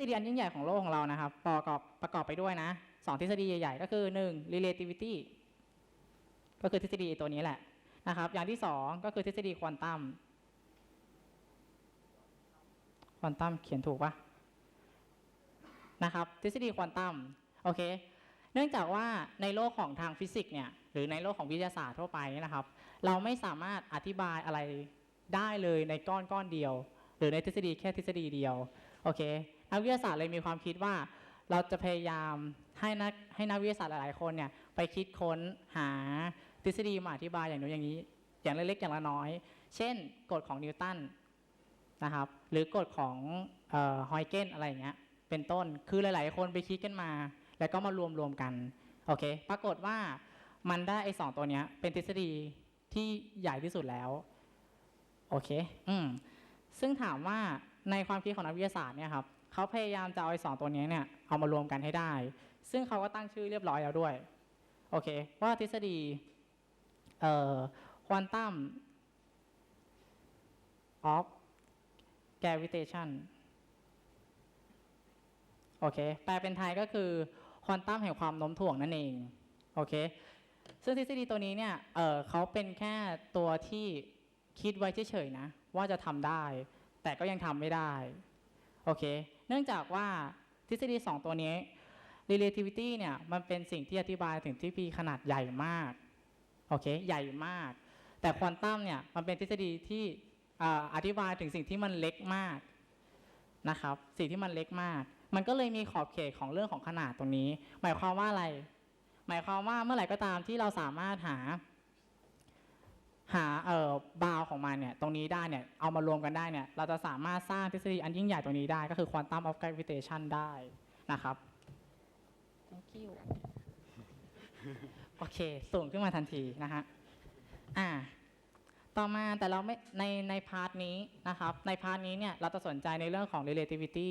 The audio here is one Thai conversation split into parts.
ทฤษฎีอันยิ่งใหญ่ของโลกของเรานะครับประกอบประกอบไปด้วยนะสองทฤษฎีใหญ่ๆ ก็คือหนึ่ง relativity ก็คือทฤษฎีตัวนี้แหละนะครับ อย่างที่สองก็คือทฤษฎีควอนตัมควอนตัมเขียนถูกปะนะครับ ทฤษฎีควอนตัมโอเค เนื่องจากว่าในโลกของทางฟิสิกส์เนี่ยหรือในโลกของวิทยาศาสตร์ทั่วไปนะครับ เราไม่สามารถอธิบายอะไรได้เลยในก้อนก้อนเดียว หรือในทฤษฎีแค่ทฤษฎีเดียวโอเค นักวิทยาศาสตร์เลยมีความคิดว่า เราจะพยายามให้นักให้นักวิทยาศาสตร์หลาย ๆ คนเนี่ยไปคิดค้นหาทฤษฎีมาอธิบายอย่างนู้นอย่างนี้ อย่างเล็กๆอย่างละน้อย เช่นกฎของนิวตันนะครับ หรือกฎของฮอยเกนอะไรอย่างเงี้ยเป็นต้นคือหลาย ๆ คนไปคิดกันมา แล้วก็มารวมรวมกันโอเค ปรากฏว่ามันได้ไอ้สองตัวเนี้ย เป็นทฤษฎีที่ใหญ่ที่สุดแล้วโอเค อืมซึ่งถามว่าในความคิดของนักวิทยาศาสตร์เนี่ยครับ เขาพยายามจะเอาไอ้สองตัวนี้เนี่ยเอามารวมกันให้ได้ ซึ่งเขาก็ตั้งชื่อเรียบร้อยแล้วด้วย โอเค ว่าทฤษฎีเอ่อควอนตัม of gravitation โอเค แปลเป็นไทยก็คือควอนตัมแห่งความโน้มถ่วงนั่นเอง โอเค ซึ่งทฤษฎีตัวนี้เนี่ยเออเขาเป็นแค่ตัวที่คิดไว้เฉยๆนะ ว่าจะทำได้ แต่ก็ยังทำไม่ได้ โอเค เนื่องจากว่าทฤษฎีสองตัวนี้ relativity เนี่ยมันเป็นสิ่งที่อธิบายถึงที่มีขนาดใหญ่มากโอเคใหญ่มาก แต่ควอนตัมเนี่ยมันเป็นทฤษฎีที่ออธิบายถึงสิ่งที่มันเล็กมากนะครับสิ่งที่มันเล็กมาก มันก็เลยมีขอบเขตของเรื่องของขนาดตรงนี้ หมายความว่าอะไร หมายความว่าเมื่อไหร่ก็ตามที่เราสามารถหา หาเอ่อบาวของมันเนี่ยตรงนี้ได้เนี่ยเอามารวมกันได้เนี่ยเราจะสามารถสร้างทฤษฎีอันยิ่งใหญ่ตรงนี้ได้ก็คือ quantum of gravitation ได้นะครับ thank you โอเค สูงขึ้นมาทันทีนะฮะอ่าต่อมาแต่เราไม่ในในพาร์ทนี้นะครับในพาร์ทนี้เนี่ยเราจะสนใจในเรื่องของ relativity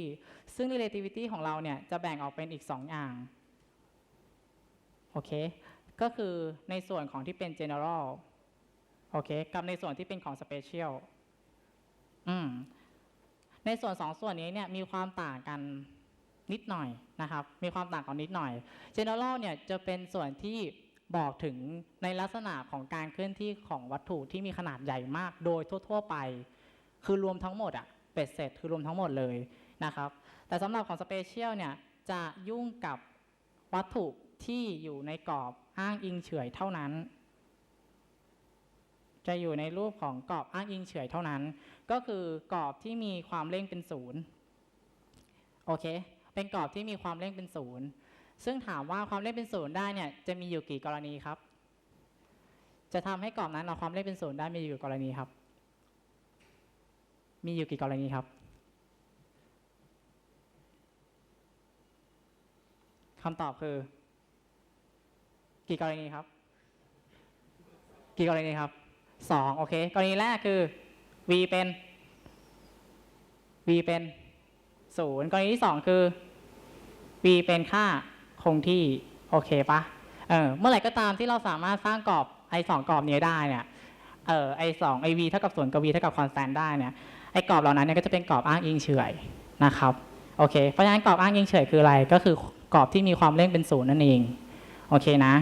ซึ่ง relativity ของเราเนี่ยจะแบ่งออกเป็นอีก 2 อย่างโอเคก็คือในส่วนของที่เป็น general โอเค กับในส่วนที่เป็นของ special อืมในส่วนสองส่วนนี้เนี่ยมีความต่างกันนิดหน่อยนะครับ มีความต่างกันนิดหน่อย general เนี่ยจะเป็นส่วนที่บอกถึงในลักษณะของการเคลื่อนที่ของวัตถุที่มีขนาดใหญ่มาก โดยทั่ว ๆ ไป คือรวมทั้งหมดอะเป็ดเสร็จคือรวมทั้งหมดเลยนะครับ แต่สำหรับของ special เนี่ยจะยุ่งกับวัตถุที่อยู่ในกรอบอ้างอิงเฉยเท่านั้น จะอยู่ในรูปของกรอบอ้างอิงเฉยเท่านั้น ก็คือกรอบที่มีความเร่งเป็นศูนย์โอเค เป็นกรอบที่มีความเร่งเป็นศูนย์ซึ่งถามว่าความเร่งเป็นศูนย์ได้เนี่ยจะมีอยู่กี่กรณีครับ จะทำให้กรอบนั้นเอาความเร่งเป็นศูนย์ได้มีอยู่กี่กรณีครับ มีอยู่กี่กรณีครับคำตอบคือ กี่กรณีครับ กี่กรณีครับ สองโอเค กรณีแรกคือ v เป็น v เป็นศูนย์กรณีที่สองคือ v เป็นค่าคงที่ โอเคปะเออเมื่อไหร่ก็ตามที่เราสามารถสร้างกรอบไอสองกรอบนี้ได้เนี่ยเออไอสองไอ v เท่ากับศูนย์กับ v เท่ากับคอนสแตนต์ได้เนี่ยไอกรอบเหล่านั้นเนี่ยก็จะเป็นกรอบอ้างอิงเฉยนะครับโอเคเพราะฉะนั้นกรอบอ้างอิงเฉยคืออะไรก็คือกรอบที่มีความเร่งเป็นศูนย์นั่นเองโอเคนะ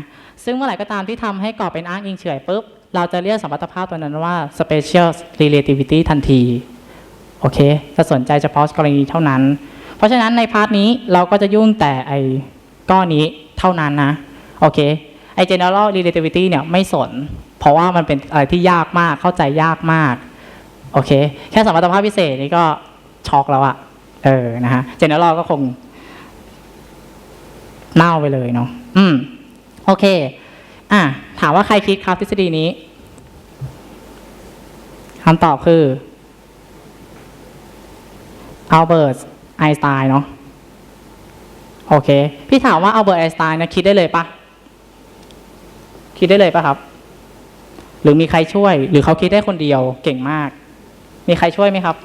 ซึ่งเมื่อไหร่ก็ตามที่ทำให้กรอบเป็นอ้างอิงเฉยปุ๊บ เราจะเรียกสมรรถภาพตัวนั้นว่า special relativity ทันที โอเค จะสนใจเฉพาะกรณีเท่านั้น เพราะฉะนั้นในพาร์ทนี้เราก็จะยุ่งแต่ไอ้ก้อนนี้เท่านั้นนะ โอเค ไอ้ general relativity เนี่ยไม่สน เพราะว่ามันเป็นอะไรที่ยากมาก เข้าใจยากมาก โอเค แค่สมรรถภาพพิเศษนี่ก็ช็อกแล้วอะเออ นะฮะ general ก็คงเน่าไปเลยเนาะ อืม โอเค อะ ถามว่าใครคิดครับทฤษฎีนี้ คำตอบคืออัลเบิร์ตไอน์สไตน์เนาะโอเค พี่ถามว่าอัลเบิร์ตไอน์สไตน์นะคิดได้เลยปะคิดได้เลยปะครับ หรือมีใครช่วย หรือเขาคิดได้คนเดียวเก่งมาก มีใครช่วยไหมครับ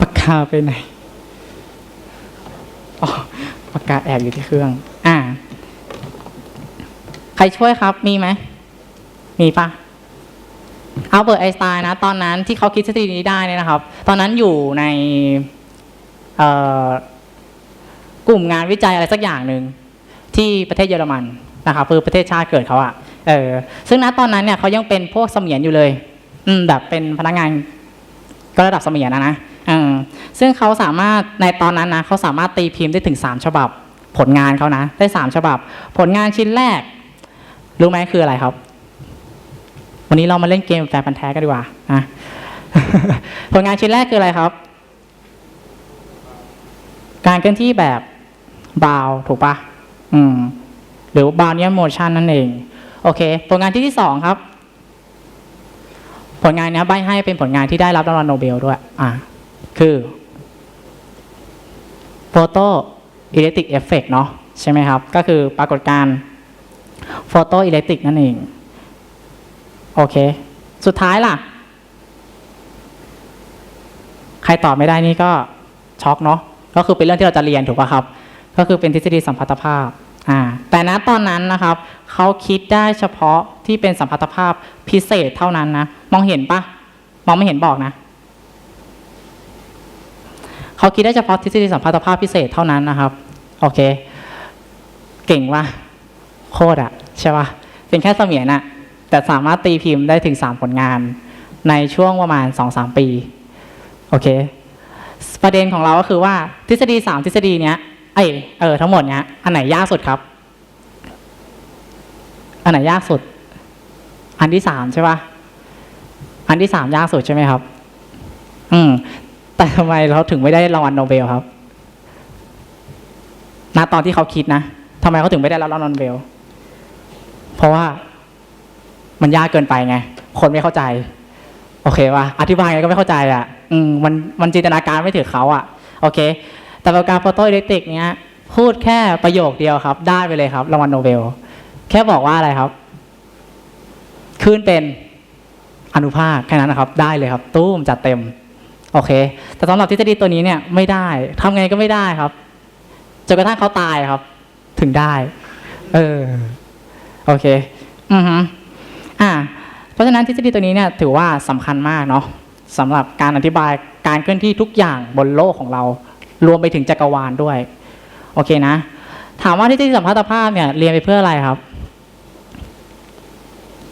ปากกาไปไหนปากกาแอบอยู่ที่เครื่อง อ่า ใครช่วยครับ มีไหม มีปะอัลเบิร์ตไอน์สไตน์นะ ตอนนั้นที่เขาคิดทฤษฎีนี้ได้เนี่ยนะครับ ตอนนั้นอยู่ในกลุ่มงานวิจัยอะไรสักอย่างหนึ่งที่ประเทศเยอรมันนะครับคือประเทศชาติเกิดเขาอะเออซึ่งณตอนนั้นเนี่ยเขายังเป็นพวกเสมียนอยู่เลย อืมแบบเป็นพนักงานก็ระดับเสมียนนะนะเออซึ่งเขาสามารถในตอนนั้นนะเขาสามารถตีพิมพ์ได้ถึงสามฉบับ ผลงานเขานะ ได้สามฉบับ ผลงานชิ้นแรก รู้ไหมคืออะไรครับ วันนี้เรามาเล่นเกมแฟนพันธ์แท้กันดีกว่าอะผลงานชิ้นแรกคืออะไรครับ การเคลื่อนที่แบบบาวถูกปะอืม หรือบาวเนียโมชันนั่นเอง โอเค ผลงานที่ที่สองครับ ผลงานนี้ใบให้เป็นผลงานที่ได้รับรางวัลโนเบลด้วย อ่า คือโฟโตอิเล็กตริกเอฟเฟกเนาะใช่ไหมครับ ก็คือปรากฏการณ์ โฟโตอิเล็กตริกนั่นเอง โอเค สุดท้ายล่ะ ใครตอบไม่ได้นี่ก็ช็อกเนาะก็คือเป็นเรื่องที่เราจะเรียนถูกป่ะครับ ก็คือเป็นทฤษฎีสัมพัทธภาพอ่าแต่ณตอนนั้นนะครับเขาคิดได้เฉพาะที่เป็นสัมพัทธภาพพิเศษเท่านั้นนะมองเห็นปะมองไม่เห็นบอกนะเขาคิดได้เฉพาะทฤษฎีสัมพัทธภาพพิเศษเท่านั้นนะครับ โอเค เก่งว่ะ โคตรอะใช่ปะเป็นแค่เสมียนอะแต่สามารถตีพิมพ์ได้ถึงสามผลงาน ในช่วงประมาณสองสามปีโอเค ประเด็นของเราก็คือว่าทฤษฎีสามทฤษฎีเนี้ยเอเออทั้งหมดเนี้ยอันไหนยากสุดครับ อันไหนยากสุด อันที่สามใช่ปะอันที่สามยากสุดใช่ไหมครับ อืม แต่ทำไมเราถึงไม่ได้รางวัลโนเบลครับณตอนที่เขาคิดนะทำไมเขาถึงไม่ได้รับรางวัลโนเบล ราะว่ามันยากเกินไปไง คนไม่เข้าใจ โอเคป่ะอธิบายไงก็ไม่เข้าใจอะ อืมมันมันจินตนาการไม่ถึงเขาอะ โอเค แต่ปราการโฟโตอิเล็กตริกเนี้ยพูดแค่ประโยคเดียวครับ ได้ไปเลยครับรางวัลโนเบล แค่บอกว่าอะไรครับคลื่นเป็นอนุภาคแค่นั้นนะครับ ได้เลยครับ ตู้มจัดเต็ม โอเค แต่สำหรับทฤษฎีตัวนี้เนี่ยไม่ได้ทำไงก็ไม่ได้ครับจนกระทั่งเขาตายครับ ถึงได้ เออ โอเค อือฮึอ่า เพราะฉะนั้นทฤษฎีตัวนี้เนี่ยถือว่าสำคัญมากเนาะสำหรับการอธิบายการเคลื่อนที่ทุกอย่างบนโลกของเรา รวมไปถึงจักรวาลด้วย โอเคนะ ถามว่าทฤษฎีสัมพัทธภาพเนี่ยเรียนไปเพื่ออะไรครับ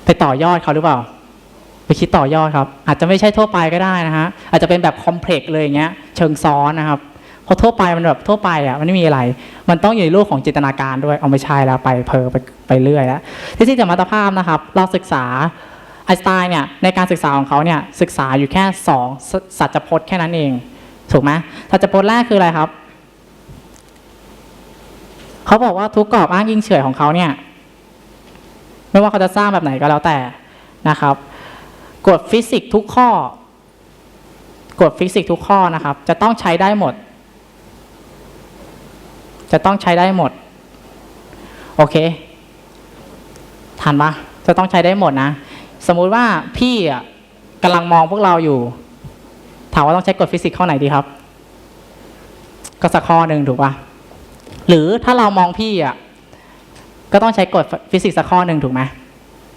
ไปต่อยอดเขาหรือเปล่า ไปคิดต่อยอดครับ อาจจะไม่ใช่ทั่วไปก็ได้นะฮะอาจจะเป็นแบบคอมเพล็กซ์เลยอย่างเงี้ย เชิงซ้อนนะครับ พราะทั่วไปมันแบบทั่วไปอะมันไม่มีอะไร มันต้องอยู่ในโลกของจินตนาการด้วยเอาไม่ใช่แล้วไปเพอไปไปเรื่อยแล้วทฤษฎีสัมพัทธภาพนะครับ เราศึกษาไอน์สไตน์เนี่ยในการศึกษาของเขาเนี่ยศึกษาอยู่แค่สองสสัจพจน์แค่นั้นเอง ถูกไหมสัจพจน์แรกคืออะไรครับ เขาบอกว่าทุกกรอบอ้างอิงเฉยของเขาเนี่ย ไม่ว่าเขาจะสร้างแบบไหนก็แล้วแต่นะครับกฎฟิสิกส์ทุกข้อกฎฟิสิกส์ทุกข้อนะครับ จะต้องใช้ได้หมด จะต้องใช้ได้หมด โอเคทันปะจะต้องใช้ได้หมดนะ สมมุติว่าพี่อะกำลังมองพวกเราอยู่ ถามว่าต้องใช้กฎฟิสิกส์ข้อไหนดีครับ ก็สักข้อหนึ่งถูกปะหรือถ้าเรามองพี่อะก็ต้องใช้กฎฟิสิกส์สักข้อหนึ่งถูกไหม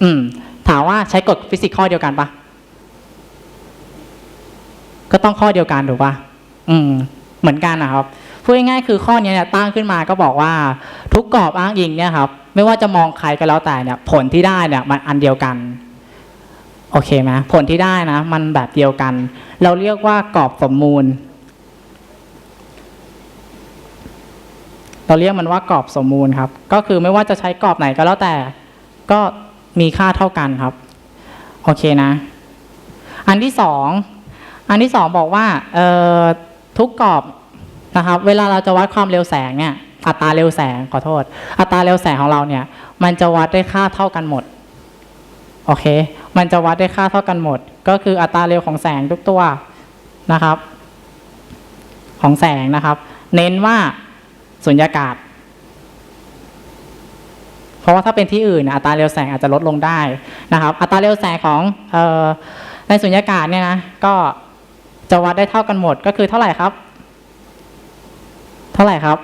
อืม ถามว่าใช้กฎฟิสิกส์ข้อเดียวกันปะก็ต้องข้อเดียวกันถูกปะอืม เหมือนกันนะครับ พูดง่ายๆคือข้อนี้เนี่ยตั้งขึ้นมาก็บอกว่าทุกกรอบอ้างอิงเนี่ยครับไม่ว่าจะมองใครก็แล้วแต่เนี่ยผลที่ได้เนี่ยมันอันเดียวกันโอเคไหมผลที่ได้นะ มันแบบเดียวกัน เราเรียกว่ากรอบสมมูล เราเรียกมันว่ากรอบสมมูลครับ ก็คือไม่ว่าจะใช้กรอบไหนก็แล้วแต่ ก็มีค่าเท่ากันครับโอเคนะ อันที่สองอันที่สองบอกว่าทุกกรอบ นะครับ เวลาเราจะวัดความเร็วแสงเนี่ย อัตราเร็วแสงขอโทษ อัตราเร็วแสงของเราเนี่ย มันจะวัดได้ค่าเท่ากันหมด โอเค มันจะวัดได้ค่าเท่ากันหมด ก็คืออัตราเร็วของแสงทุกตัวนะครับ ของแสงนะครับ เน้นว่าสุญญากาศ เพราะว่าถ้าเป็นที่อื่นอัตราเร็วแสงอาจจะลดลงได้นะครับ อัตราเร็วแสงของออในสุญญากาศเนี่ยนะ ก็จะวัดได้เท่ากันหมดก็คือเท่าไหร่ครับ เท่าไหร่ครับ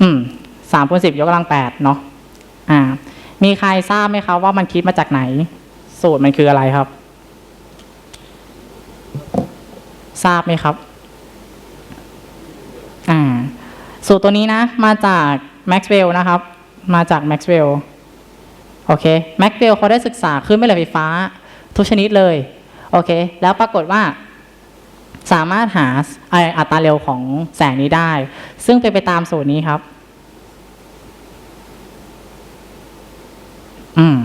อืมสามคูณสิบยกกำลังแปดเนาะอ่า มีใครทราบไหมครับว่ามันคิดมาจากไหน สูตรมันคืออะไรครับ ทราบไหมครับ อ่า สูตรตัวนี้นะ มาจากแม็กซ์เวลล์นะครับ มาจากแม็กซ์เวลล์โอเคแม็กซ์เวลล์เขาได้ศึกษาคลื่นแม่เหล็กไฟฟ้า ทุกชนิดเลย โอเค แล้วปรากฏว่า สามารถหาอัตราเร็วของแสงนี้ได้ ซึ่งเป็นไปตามสูตรนี้ครับ อืม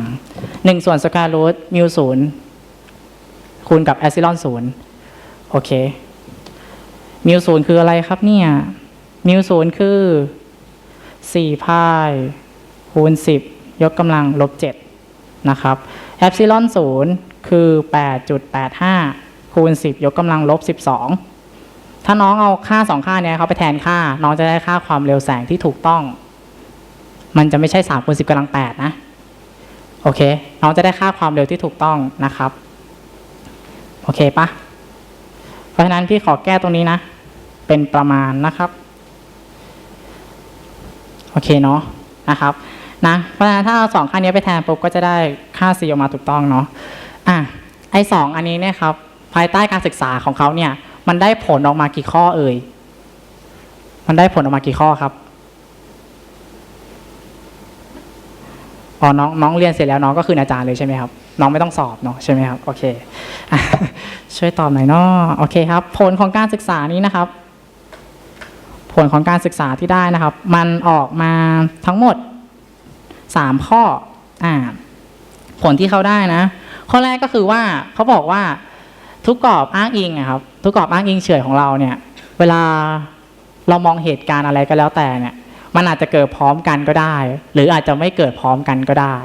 หนึ่งส่วนสแควร์รูทมิวศูนย์คูณกับแอซิลอนศูนย์โอเค มิวศูนย์คืออะไรครับเนี่ย มิวศูนย์คือสี่พายคูณสิบยกกำลังลบเจ็ดนะครับ แอปซิลอนศูนย์คือแปดจุดแปดห้า คูณสิบยกกำลังลบสิบสองถ้าน้องเอาค่าสองค่าเนี้ยเขาไปแทนค่า น้องจะได้ค่าความเร็วแสงที่ถูกต้อง มันจะไม่ใช่สามคูณสิบกำลังแปดนะ โอเค น้องจะได้ค่าความเร็วที่ถูกต้องนะครับ โอเคปะเพราะฉะนั้นพี่ขอแก้ตรงนี้นะ เป็นประมาณนะครับ โอเคเนาะนะครับนะเพราะฉะนั้นถ้าเอาสองค่านี้ไปแทนปุ๊บก็จะได้ค่า c ออกมาถูกต้องเนาะอะไอสองอันนี้เนี่ยครับ ภายใต้การศึกษาของเขาเนี่ย มันได้ผลออกมากี่ข้อเอ่ย มันได้ผลออกมากี่ข้อครับอ๋อน้องน้องเรียนเสร็จแล้วน้องก็คืออาจารย์เลยใช่ไหมครับ น้องไม่ต้องสอบเนาะใช่ไหมครับโอเคช่วยตอบหน่อยเนาะโอเคครับ ผลของการศึกษานี้นะครับ ผลของการศึกษาที่ได้นะครับ มันออกมาทั้งหมดสามข้ออ่าผลที่เขาได้นะ ข้อแรกก็คือว่าเขาบอกว่า ทุกกรอบอ้างอิงอะครับ ทุกกรอบอ้างอิงเฉยของเราเนี่ย เวลาเรามองเหตุการณ์อะไรก็แล้วแต่เนี่ย มันอาจจะเกิดพร้อมกันก็ได้ หรืออาจจะไม่เกิดพร้อมกันก็ได้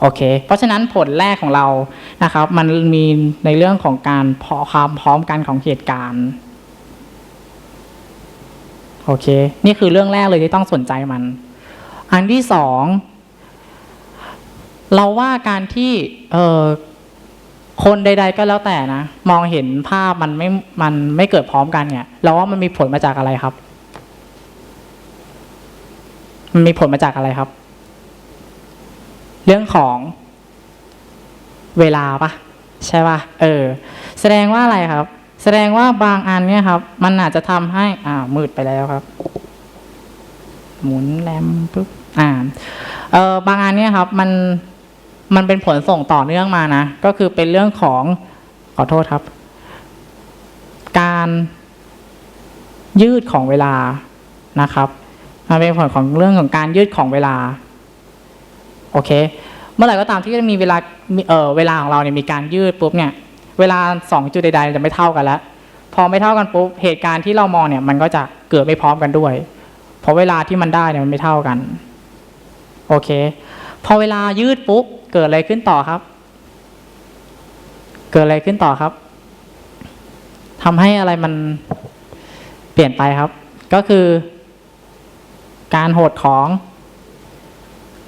โอเค เพราะฉะนั้นผลแรกของเรานะครับ มันมีในเรื่องของการพอความพร้อมกันของเหตุการณ์โอเค นี่คือเรื่องแรกเลยที่ต้องสนใจมัน อันที่สอง เราว่าการที่เออ คนใด ๆ ก็แล้วแต่นะมองเห็นภาพมันไม่มันไม่เกิดพร้อมกันเนี่ยเราว่ามันมีผลมาจากอะไรครับ มันมีผลมาจากอะไรครับ เรื่องของเวลาปะใช่ปะเออ แสดงว่าอะไรครับ แสดงว่าบางอันเนี่ยครับ มันอาจจะทำให้อ่ามืดไปแล้วครับ หมุนแรมปุ๊บอ่าเออบางอันเนี่ยครับ มัน มันเป็นผลส่งต่อเนื่องมานะ ก็คือเป็นเรื่องของขอโทษครับ การยืดของเวลานะครับ มันเป็นผลของเรื่องของการยืดของเวลา โอเค เมื่อไหร่ก็ตามที่จะมีเวลาเออเวลาของเราเนี่ยมีการยืดปุ๊บเนี่ย เวลาสองจุดใดๆจะไม่เท่ากันแล้ว พอไม่เท่ากันปุ๊บเหตุการณ์ที่เรามองเนี่ยมันก็จะเกิดไม่พร้อมกันด้วย เพราะเวลาที่มันได้เนี่ยมันไม่เท่ากัน โอเค พอเวลายืดปุ๊บ เกิดอะไรขึ้นต่อครับ เกิดอะไรขึ้นต่อครับทำให้อะไรมันเปลี่ยนไปครับ ก็คือ การโหดของ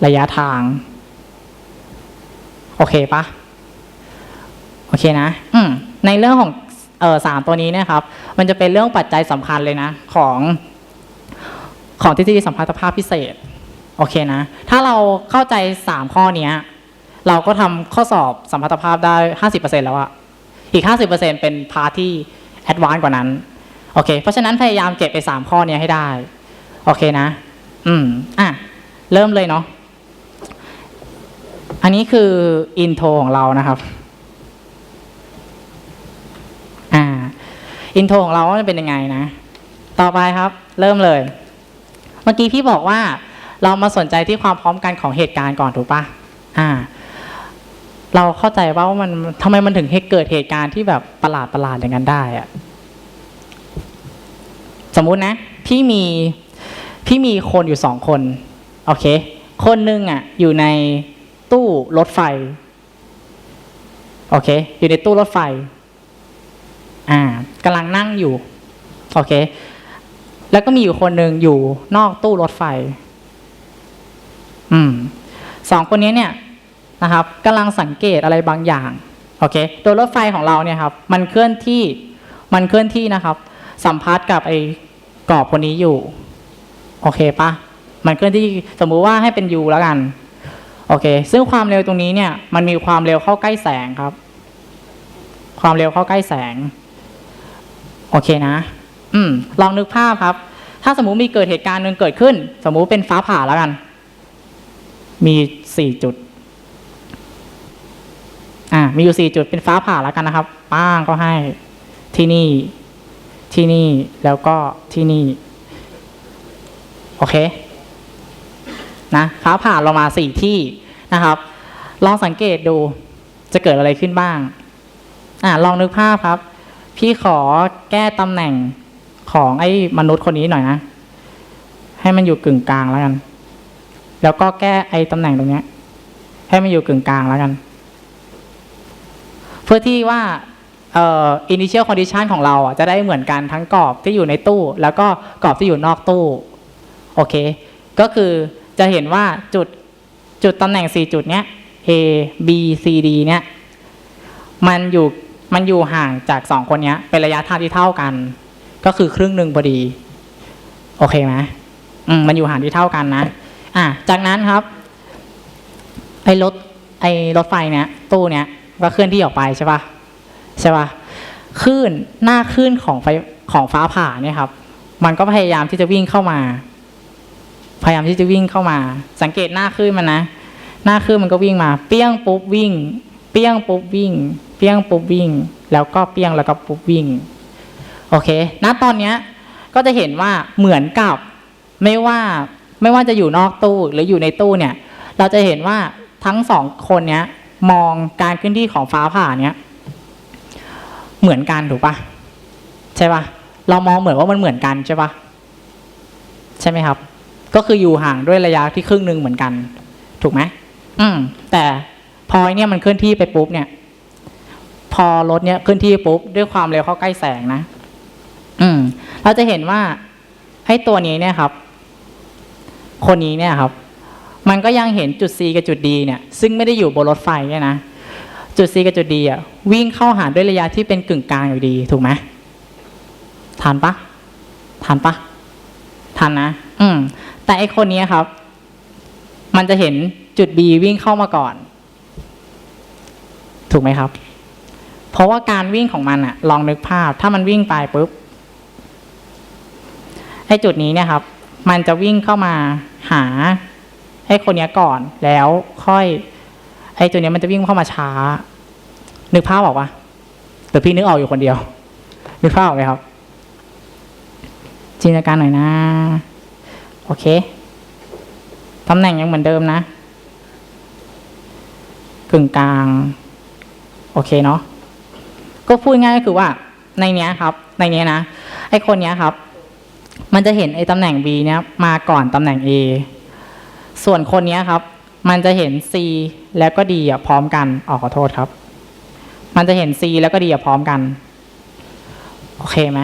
ระยะทาง โอเคปะโอเคนะ อืมในเรื่องของเออสามตัวนี้เนะครับ มันจะเป็นเรื่องปัจจัยสำคัญเลยนะ ของของทฤษฎีสัมพัทธภาพพิเศษ โอเคนะ ถ้าเราเข้าใจสามข้อเนี้ย เราก็ทำข้อสอบสัมพัทธภาพได้ห้าสิบเปอร์เซ็นแล้วอะอีกห้าสิบเปอร์เซ็นเป็นพาที่แอดวานซ์กว่านั้น โอเค เพราะฉะนั้นพยายามเก็บไปสามข้อนี้ให้ได้ โอเคนะ อืม อะ เริ่มเลยเนาะ อันนี้คืออินโทรของเรานะครับ อ่า อินโทรของเราว่าจะเป็นยังไงนะ ต่อไปครับ เริ่มเลย เมื่อกี้พี่บอกว่าเรามาสนใจที่ความพร้อมกันของเหตุการณ์ก่อนถูกปะอ่า เราเข้าใจว่ามันทำไมมันถึงเหตุเกิดเหตุการณ์ที่แบบประหลาดประหลาดอย่างนั้นได้อะสมมุตินะ พี่มีพี่มีคนอยู่สองคนโอเค คนหนึ่งอะ อยู่ในตู้รถไฟโอเค อยู่ในตู้รถไฟ อ่ากำลังนั่งอยู่โอเค แล้วก็มีอยู่คนหนึ่งอยู่นอกตู้รถไฟ อืมสองคนนี้เนี่ย นะครับกำลังสังเกตอะไรบางอย่างโอเคโดยรถไฟของเราเนี่ยครับมันเคลื่อนที่มันเคลื่อนที่นะครับ สัมพัทกับไอ้กรอบคนนี้อยู่โอเคปะมันเคลื่อนที่สมมุติว่าให้เป็น U แล้วกันโอเค ซึ่งความเร็วตรงนี้เนี่ยมันมีความเร็วเข้าใกล้แสงครับ ความเร็วเข้าใกล้แสง โอเคนะ อืม ลองนึกภาพครับ ถ้าสมมุติมีเกิดเหตุการณ์หนึ่งเกิดขึ้น สมมุติเป็นฟ้าผ่าแล้วกัน มีสี่จุด อ่ามีอยู่สี่จุดเป็นฟ้าผ่าแล้วกันนะครับ ป้างก็ให้ที่นี่ ที่นี่แล้วก็ที่นี่ โอเค นะฟ้าผ่าเรามาสี่ที่นะครับ ลองสังเกตดูจะเกิดอะไรขึ้นบ้าง อ่าลองนึกภาพครับ พี่ขอแก้ตำแหน่งของไอ้มนุษย์คนนี้หน่อยนะ ให้มันอยู่กึ่งกลางแล้วกัน แล้วก็แก้ไอ้ตำแหน่งตรงเนี้ย ให้มันอยู่กึ่งกลางแล้วกัน พื่อที่ว่าเอ่อ initial condition ของเราอะจะได้เหมือนกันทั้งกรอบที่อยู่ในตู้ แล้วก็กรอบที่อยู่นอกตู้โอเค ก็คือจะเห็นว่าจุดจุดตำแหน่ง 4 จุดเนี้ย A B C D เนี้ยมันอยู่มันอยู่ห่างจาก 2 คนเนี้ยเป็นระยะทางที่เท่ากัน ก็คือครึ่งหนึ่งพอดี โอเคไหมอืมมันอยู่ห่างที่เท่ากันนะอะจากนั้นครับไอ้รถไอ้รถไฟเนี้ยตู้เนี้ย ก็เคลื่อนที่ออกไปใช่ปะใช่ปะคลื่นหน้าคลื่นของไฟของฟ้าผ่าเนี่ยครับ มันก็พยายามที่จะวิ่งเข้ามา พยายามที่จะวิ่งเข้ามา สังเกตหน้าคลื่นมันนะ หน้าคลื่นมันก็วิ่งมา เปี้ยงปุ๊บวิ่ง เปี้ยงปุ๊บวิ่ง เปี้ยงปุ๊บวิ่ง แล้วก็เปี้ยงแล้วก็ปุ๊บวิ่ง โอเค ณ ตอนเนี้ยก็จะเห็นว่าเหมือนกับไม่ว่าไม่ว่าจะอยู่นอกตู้หรืออยู่ในตู้เนี่ย เราจะเห็นว่าทั้งสองคนเนี้ย มองการเคลื่อนที่ของฟ้าผ่าเนี้ยเหมือนกันถูกปะใช่ปะเรามองเหมือนว่ามันเหมือนกันใช่ปะใช่ไหมครับ ก็คืออยู่ห่างด้วยระยะที่ครึ่งหนึ่งเหมือนกัน ถูกไหมอืม แต่พออ้เนี่ยมันเคลื่อนที่ไปปุ๊บเนี่ย พอรถเนี่ยเคลื่อนที่ปุ๊บด้วยความเร็วเข้าใกล้แสงนะอืม เราจะเห็นว่าให้ตัวนี้เนี่ยครับ คนนี้เนี่ยครับ มันก็ยังเห็นจุด C กับจุด D เนี่ยซึ่งไม่ได้อยู่บนรถไฟเนี่ยนะจุด C กับจุด D อะวิ่งเข้าหาด้วยระยะที่เป็นกึ่งกลางอยู่ดีถูกไหมทันปะทันปะทันนะ อืม แต่ไอคนนี้ครับ มันจะเห็นจุด B วิ่งเข้ามาก่อน ถูกไหมครับ เพราะว่าการวิ่งของมันอะลองนึกภาพ ถ้ามันวิ่งไปปุ๊บไอ้จุดนี้เนี่ยครับ มันจะวิ่งเข้ามาหา ไอ้คนนี้ก่อนแล้วค่อย ไอ้จุดเนี้มันจะวิ่งเข้ามาช้า นึกภาพออกปะหรือพี่นึกออกอยู่คนเดียว นึกภาพออกไหมครับ จินตนาการหน่อยนะ โอเคตำแหน่งยังเหมือนเดิมนะกึ่งกลาง โอเคเนาะก็พูดง่ายก็คือว่า ในเนี้ยครับ ในเนี้ยนะไอคนเนี้ยครับ มันจะเห็นไอตำแหน่ง B เนี้ยมาก่อนตำแหน่ง A ส่วนคนนี้ครับ มันจะเห็น C แล้วก็ D อะพร้อมกันออขอโทษครับ มันจะเห็น C แล้วก็ D อะพร้อมกัน โอเคไหม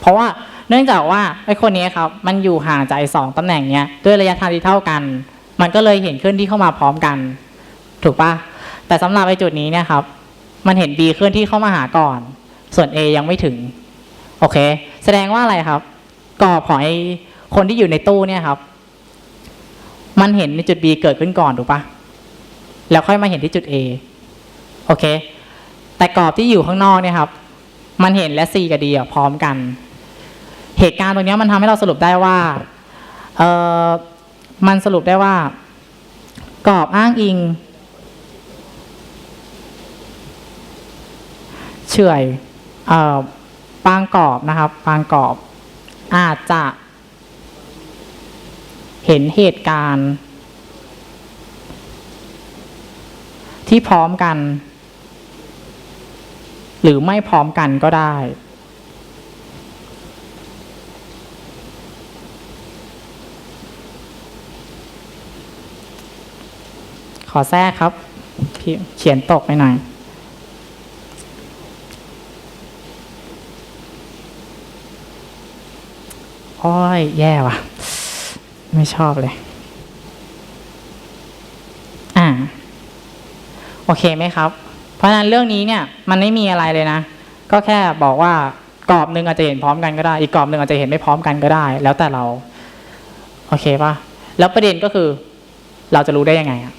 เพราะว่าเนื่องจากว่าไอ้คนนี้ครับ มันอยู่ห่างจากไอ้สองตำแหน่งเนี้ยด้วยระยะทางที่เท่ากัน มันก็เลยเห็นเคลื่อนที่เข้ามาพร้อมกัน ถูกปะแต่สำหรับไอ้จุดนี้เนี่ยครับ มันเห็น B เคลื่อนที่เข้ามาหาก่อน ส่วน A ยังไม่ถึง โอเค แสดงว่าอะไรครับกรอบของไอ้คนที่อยู่ในตู้เนี่ยครับ มันเห็นในจุด B เกิดขึ้นก่อนถูกปะแล้วค่อยมาเห็นที่จุด A โอเค แต่กรอบที่อยู่ข้างนอกเนี่ยครับ มันเห็นและ C กับ D อะพร้อมกัน เหตุการณ์ตรงนี้มันทำให้เราสรุปได้ว่าเออมันสรุปได้ว่า กรอบอ้างอิง เฉื่อยเอ่อปางกรอบนะครับ ปางกรอบ อาจจะ เห็นเหตุการณ์ ที่พร้อมกัน หรือไม่พร้อมกันก็ได้ ขอแทรกครับพี่เขียนตกไปหน่อยโอ้ยแย่ว่ะ ไม่ชอบเลย อ่า โอเคไหมครับ เพราะฉะนั้นเรื่องนี้เนี่ย มันไม่มีอะไรเลยนะ ก็แค่บอกว่ากรอบหนึ่งอาจจะเห็นพร้อมกันก็ได้ อีกกรอบหนึ่งอาจจะเห็นไม่พร้อมกันก็ได้ แล้วแต่เรา โอเคปะแล้วประเด็นก็คือ เราจะรู้ได้ยังไงอะ